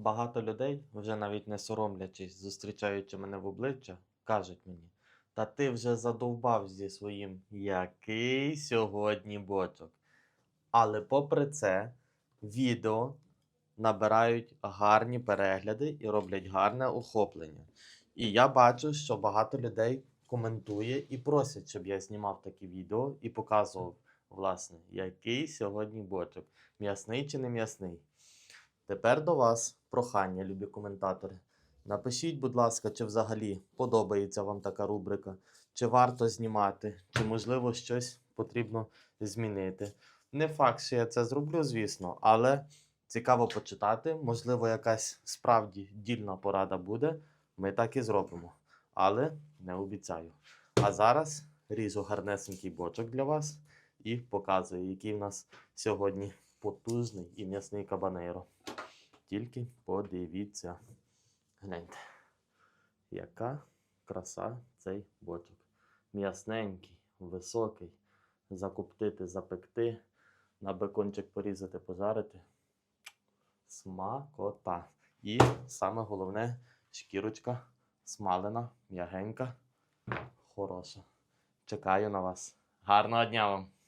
Багато людей, вже навіть не соромлячись, зустрічаючи мене в обличчя, кажуть мені: Та ти вже задовбав зі своїм який сьогодні бочок. Але попри це, відео набирають гарні перегляди і роблять гарне охоплення. І я бачу, що багато людей коментує і просять, щоб я знімав такі відео і показував, власне, який сьогодні бочок, м'ясний чи не м'ясний. Тепер до вас прохання, любі коментатори. Напишіть, будь ласка, чи взагалі подобається вам така рубрика, чи варто знімати, чи можливо щось потрібно змінити. Не факт, що я це зроблю, звісно, але цікаво почитати. Можливо, якась справді дільна порада буде. Ми так і зробимо. Але не обіцяю. А зараз ріжу гарнесенький бочок для вас і показую, який в нас сьогодні потужний і м'ясний кабанейро. Тільки подивіться. Гляньте, яка краса цей бочок. М'ясненький, високий. Закоптити, запекти, на бекончик порізати, пожарити. Смакота. І саме головне, шкірочка смалена, м'ягенька, хороша. Чекаю на вас. Гарного дня вам!